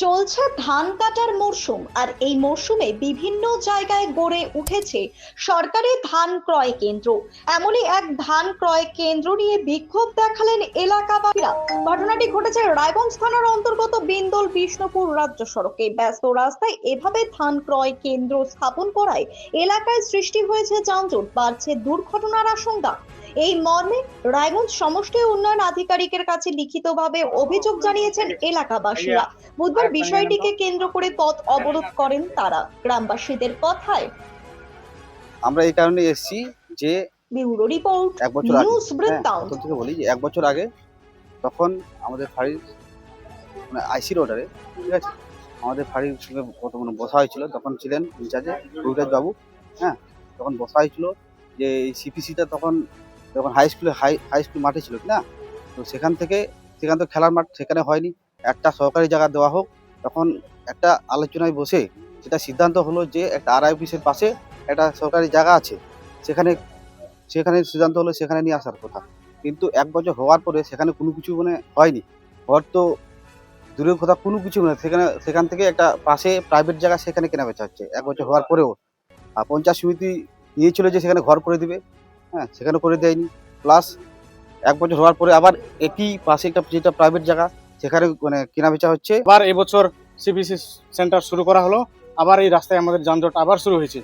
চলছে ধান কাটার মরশুম আর এই মরশুমে বিভিন্ন জায়গায় গড়ে উঠেছে সরকারি ধান ক্রয় কেন্দ্র। এমনই এক ধান ক্রয় কেন্দ্র নিয়ে বিক্ষোভ দেখালেন এলাকাবাসীরা। ঘটনাটি ঘটেছে রায়গঞ্জ থানার অন্তর্গত বিন্দল বিষ্ণুপুর রাজ্য সড়কে। ব্যস্ত রাস্তায় এভাবে ধান ক্রয় কেন্দ্র স্থাপন করায় এলাকায় সৃষ্টি হয়েছে যানজট, বাড়ছে দুর্ঘটনার আশঙ্কা। এই মর্মে রায়গঞ্জ সমষ্টি উন্নয়ন আধিকারিকের কাছে লিখিতভাবে অভিযোগ জানিয়েছেন এলাকাবাসীরা। বুধবার বিষয়টিকে কেন্দ্র করে পথ অবরোধ করেন তারা। গ্রামবাসীদের কথায়। আমরা এই কারণে এসেছি যে ব্যুরো রিপোর্ট এক বছর আগে নিউজ হ্যাঁ, থেকে বলি যে এক বছর আগে তখন আমাদের ফাঁড়ির মানে আইসির অর্ডারে ঠিক আছে আমাদের ফাঁড়ির সঙ্গে কত মানে বসা হয়েছিল। তখন ছিলেন ইনচার্জে রুইরাজ বাবু হ্যাঁ তখন বসা হয়েছিল যে এই সিপিসিটা তখন যখন হাই স্কুলে হাই হাই স্কুল মাঠে ছিল, না? তো সেখান থেকে, সেখান তো খেলার মাঠ সেখানে হয়নি। একটা সরকারি জায়গা দেওয়া হোক। তখন একটা আলোচনায় বসে সেটা সিদ্ধান্ত হলো যে একটা আর অফিসের পাশে একটা সরকারি জায়গা আছে। সেখানে সেখানে সিদ্ধান্ত হলো সেখানে নিয়ে আসার কথা। কিন্তু এক বছর হওয়ার পরে সেখানে কোনো কিছু মানে হয়নি। হওয়ার তো দূরের কথা কোনো কিছু মানে সেখানে, সেখান থেকে একটা পাশে প্রাইভেট জায়গা সেখানে কেনা বেচা হচ্ছে। এক বছর হওয়ার পরেও। আর পঞ্চায়েত সমিতি নিয়েছিল যে সেখানে ঘর করে দিবে। হ্যাঁ সেখানে করে দেয়নি। প্লাস এক বছর হওয়ার পরে আবার একই পাশে একটা যেটা প্রাইভেট জায়গা, সেখানে মানে কেনা বেচা হচ্ছে। আবার এবছর সিবিসি সেন্টার শুরু করা হলো। আবার এই রাস্তায় আমাদের যানজট আবার শুরু হয়েছে।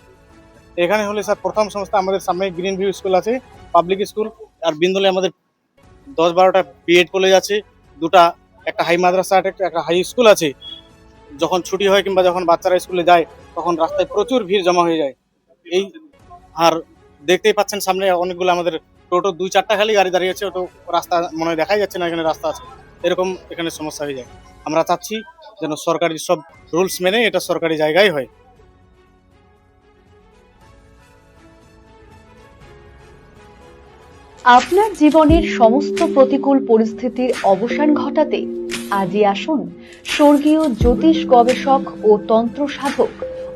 এখানে হলে স্যার প্রথম সংস্থা আমাদের সামনে গ্রিন ভিউ স্কুল আছে পাবলিক স্কুল আর বিন্দুলে আমাদের দশ বারোটা বিএড কলেজ আছে, দুটা, একটা হাই মাদ্রাসা একটা একটা হাই স্কুল আছে। যখন ছুটি হয় কিংবা যখন বাচ্চারা স্কুলে যায়, তখন রাস্তায় প্রচুর ভিড় জমা হয়ে যায়। এই, আর দেখতেই পাচ্ছেন সামনে অনেকগুলো আমাদের টোটো, দুই চারটা খালি গাড়ি দাঁড়িয়ে আছে তো রাস্তা মনে হয় দেখাই যাচ্ছে না, এখানে রাস্তা আছে। এরকম এখানে সমস্যা হয়ে যায়। আমরা চাচ্ছি যেন সরকারি সব রুলস মেনে এটা সরকারি জায়গায় হয়। আপনার জীবনের সমস্ত প্রতিকূল পরিস্থিতির অবসান ঘটাতে আজই আসুন স্বর্গীয় জ্যোতিষ গবেষক ও তন্ত্র সাধক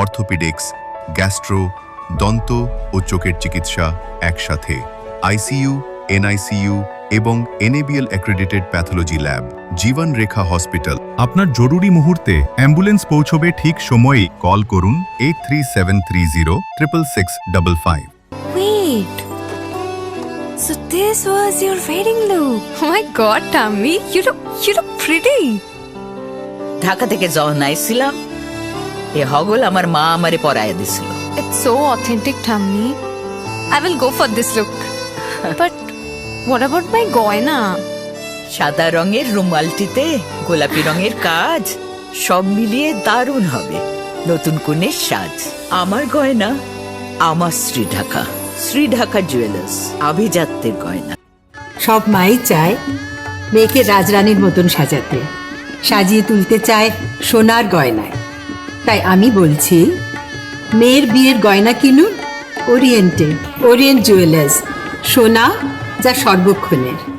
orthopaedics gastro দন্ত ও চোখের চিকিৎসা একসাথে আইসিইউ এনআইসিইউ এবং NABL accredited pathology lab Jiban Rekha hospital আপনার জরুরি মুহূর্তে অ্যাম্বুলেন্স পৌঁছবে ঠিক সময়েই কল করুন eight three seven three zero triple six double five Wait. So this was your wedding look. Oh my god, Tammy, you look you look pretty. Dhaka থেকে যখন আইছিলাম এ হগল আমার মা আমারে পরায় দিছিল। It's so authentic, Tammy. I will go for this look. but what about my goina? সাদা রঙের রুমালটিতে গোলাপি রঙের কাজ সব মিলিয়ে দারুণ হবে। নতুন কনের সাজ। আমার গয়না আমার শ্রী ঢাকা। শ্রী ঢাকা জুয়েলার্স আভিজাত্যের গয়না। সব মাই চায় মেয়েকে রাজরানীর মতন সাজাতে। সাজিয়ে তুলতে চায় সোনার গয়নায়। তাই আমি বলছি মেয়ের বিয়ের গয়না কিনুন ওরিয়েন্টে ওরিয়েন্ট জুয়েলার্স সোনা যা সর্বক্ষণের।